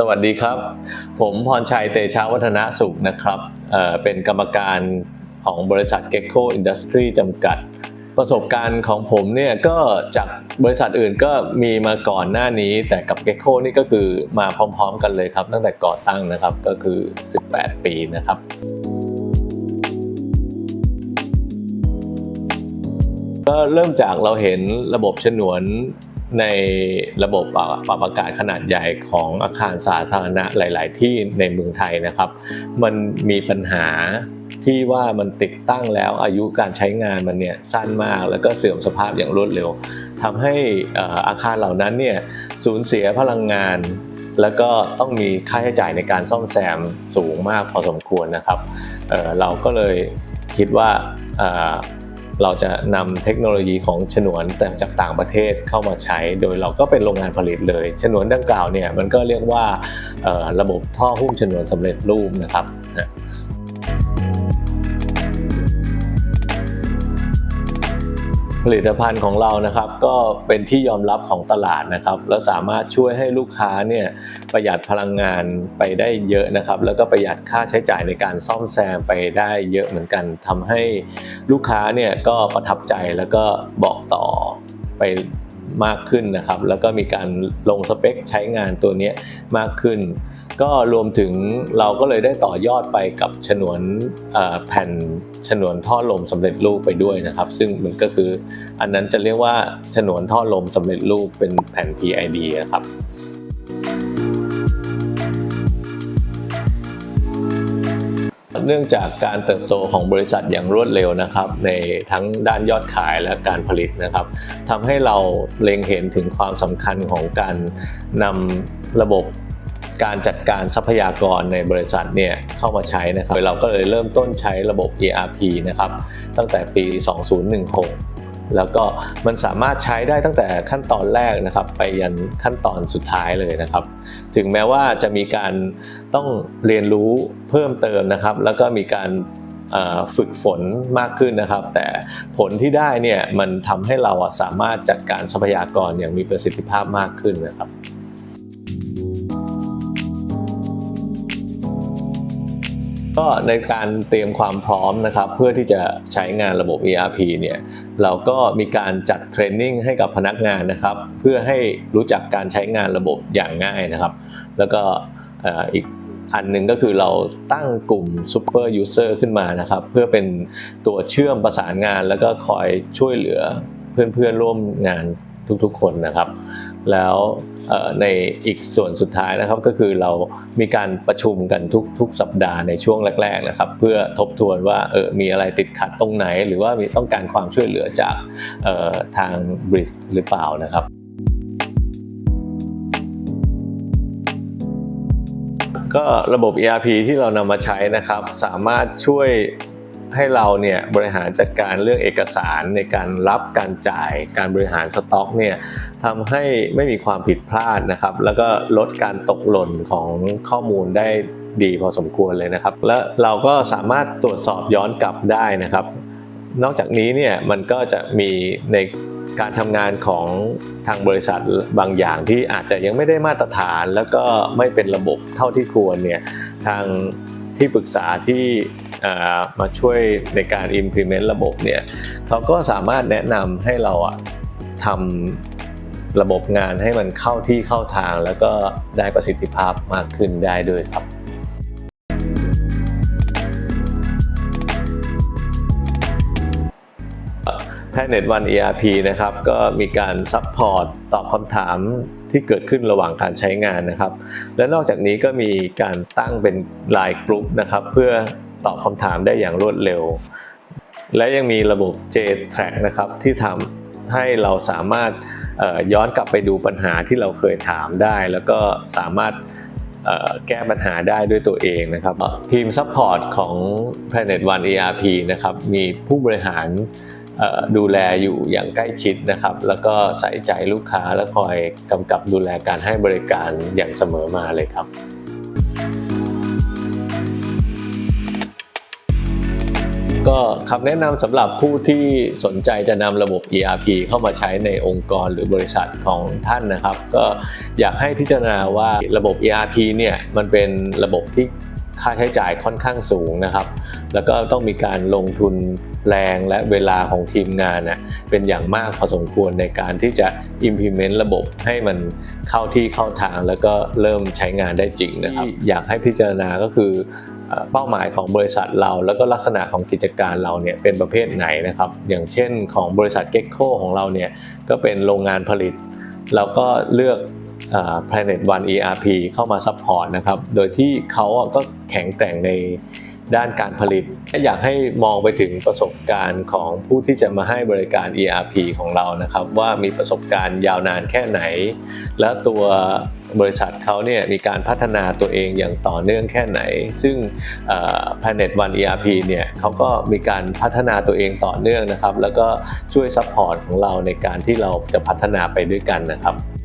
สวัสดีครับ ผมพรชัยเตชาวัฒนสุขนะครับเเป็นกรรมการของบริษัท Gecko Industry จำกัด ประสบการณ์ของผมเนี่ยก็จากบริษัทอื่นก็มีมาก่อนหน้านี้ แต่กับ Gecko นี่ก็คือมาพร้อมๆกันเลยครับ ตั้งแต่ก่อตั้งนะครับก็คือ 18 ปีนะครับก็เริ่มจากเราเห็นระบบฉนวน ในระบบปรับอากาศขนาดใหญ่ของอาคารสาธารณะหลาย ๆ ที่ในเมืองไทยนะครับ มันมีปัญหาที่ว่ามันติดตั้งแล้วอายุการใช้งานมันเนี่ยสั้นมากแล้วก็เสื่อมสภาพอย่างรวดเร็วทำให้อาคารเหล่านั้นเนี่ยสูญเสียพลังงาน แล้วก็ต้องมีค่าใช้จ่ายในการซ่อมแซมสูงมากพอสมควรนะครับเเราก็เลยคิดว่า เราจะนำเทคโนโลยีของฉนวนแต่จากต่างประเทศเข้ามาใช้ โดยเราก็เป็นโรงงานผลิตเลย ฉนวนดังกล่าวเนี่ยมันก็เรียกว่าระบบท่อหุ้มฉนวนสำเร็จรูปนะครับ ผลิตภัณฑ์ของเรานะครับก็เป็นที่ยอมรับของตลาดนะครับ แล้วสามารถช่วยให้ลูกค้าเนี่ยประหยัดพลังงานไปได้เยอะนะครับ แล้วก็ประหยัดค่าใช้จ่ายในการซ่อมแซมไปได้เยอะเหมือนกันทำให้ลูกค้าเนี่ยก็ประทับใจแล้วก็บอกต่อไปมากขึ้นนะครับ แล้วก็มีการลงสเปคใช้งานตัวนี้มากขึ้น ก็รวมถึงเราก็เลยได้ต่อยอดไปกับฉนวนแผ่นฉนวนท่อลมสำเร็จรูปไปด้วยนะครับ ซึ่งมันก็คืออันนั้นจะเรียกว่าฉนวนท่อลมสำเร็จรูปเป็นแผ่น PID นะครับเนื่องจากการเติบโตของบริษัทอย่างรวดเร็วนะครับ ในทั้งด้านยอดขายและการผลิตนะครับทำให้เราเล็งเห็นถึงความสำคัญของการนำระบบ การจัดการทรัพยากรในบริษัทเนี่ยเข้ามาใช้นะครับเราก็เลยเริ่มต้นใช้ระบบ ERP นะครับตั้งแต่ปี 2016 แล้วก็มันสามารถใช้ได้ตั้งแต่ขั้นตอนแรกนะครับ ไปยันขั้นตอนสุดท้ายเลยนะครับ ถึงแม้ว่าจะมีการต้องเรียนรู้เพิ่มเติมนะครับ แล้วก็มีการฝึกฝนมากขึ้นนะครับ แต่ผลที่ได้เนี่ยมันทำให้เราสามารถจัดการทรัพยากรอย่างมีประสิทธิภาพมากขึ้นนะครับ ก็ในการเตรียมความพร้อมนะครับเพื่อที่จะใช้งานระบบ ERP เนี่ยเราก็มีการจัดเทรนนิ่งให้กับพนักงานนะครับ เพื่อให้รู้จักการใช้งานระบบอย่างง่ายนะครับ แล้วก็อีกอันหนึ่งก็คือเราตั้งกลุ่ม Super User ขึ้นมานะครับ เพื่อเป็นตัวเชื่อมประสานงาน แล้วก็คอยช่วยเหลือเพื่อนๆร่วมงานทุกๆคนนะครับ แล้วในอีกส่วนสุดท้ายนะครับก็คือเรามีการประชุมกันทุกทุกสัปดาห์ในช่วงแรกๆนะครับ เพื่อทบทวนว่าเออมีอะไรติดขัดตรงไหน หรือว่ามีต้องการความช่วยเหลือจากออทางบริษัทหรือเปล่านะครับก็ระบบ ERP ที่เรานำมาใช้นะครับ สามารถช่วย ให้เราเนี่ยบริหารจัดการเรื่องเอกสารในการรับการจ่ายการบริหารสต็อกเนี่ยทำให้ไม่มีความผิดพลาดนะครับ แล้วก็ลดการตกหล่นของข้อมูลได้ดีพอสมควรเลยนะครับ และเราก็สามารถตรวจสอบย้อนกลับได้นะครับ นอกจากนี้เนี่ยมันก็จะมีในการทำงานของทางบริษัทบางอย่างที่อาจจะยังไม่ได้มาตรฐาน แล้วก็ไม่เป็นระบบเท่าที่ควรเนี่ยทางที่ปรึกษาที่ มาช่วยในการ implement ระบบเนี่ยเขาก็สามารถแนะนำให้เราอะทำระบบงานให้มันเข้าที่เข้าทาง แล้วก็ได้ประสิทธิภาพมากขึ้นได้ด้วยครับ Planet One ERP นะครับก็มีการซัพพอร์ตตอบคำถามที่เกิดขึ้นระหว่างการใช้งานนะครับ และนอกจากนี้ก็มีการตั้งเป็นไลน์กลุ่มนะครับ เพื่อ ตอบคำถามได้อย่างรวดเร็ว และยังมีระบบ J-Track นะครับที่ทำให้เราสามารถย้อนกลับไปดูปัญหาที่เราเคยถามได้ แล้วก็สามารถแก้ปัญหาได้ด้วยตัวเองนะครับ ทีมซัพพอร์ตของ Planet One ERP นะครับมีผู้บริหารดูแลอยู่อย่างใกล้ชิดนะครับ แล้วก็ใส่ใจลูกค้าและคอยกำกับดูแลการให้บริการอย่างเสมอมาเลยครับ ก็คำแนะนำสำหรับผู้ที่สนใจจะนำระบบ ERP เข้ามาใช้ในองค์กรหรือบริษัทของท่านนะครับ ก็อยากให้พิจารณาว่าระบบ ERP เนี่ยมันเป็นระบบที่ค่าใช้จ่ายค่อนข้างสูงนะครับ แล้วก็ต้องมีการลงทุนแรงและเวลาของทีมงานน่ะเป็นอย่างมากพอสมควรในการที่จะ implement ระบบให้มันเข้าที่เข้าทางแล้วก็เริ่มใช้งานได้จริงนะครับ อยากให้พิจารณาก็คือ เป้าหมายของบริษัทเรา แล้วก็ลักษณะของกิจการเราเนี่ยเป็นประเภทไหนนะครับอย่างเช่นของบริษัทเก็กโคของเราเนี่ยก็เป็นโรงงานผลิต เราก็เลือกเอ่อ Planet One ERP เข้ามาซัพพอร์ตนะครับโดยที่เขาก็แข็งแกร่งใน ด้านการผลิตอยากให้มองไปถึงประสบการณ์ของผู้ที่จะมาให้บริการ ERP ของเรานะครับ ว่ามีประสบการณ์ยาวนานแค่ไหน และตัวบริษัทเขาเนี่ยมีการพัฒนาตัวเองอย่างต่อเนื่องแค่ไหน ซึ่ง Planet One ERP เนี่ยเขาก็มีการพัฒนาตัวเองต่อเนื่องนะครับ แล้วก็ช่วยซัพพอร์ตของเราในการที่เราจะพัฒนาไปด้วยกันนะครับ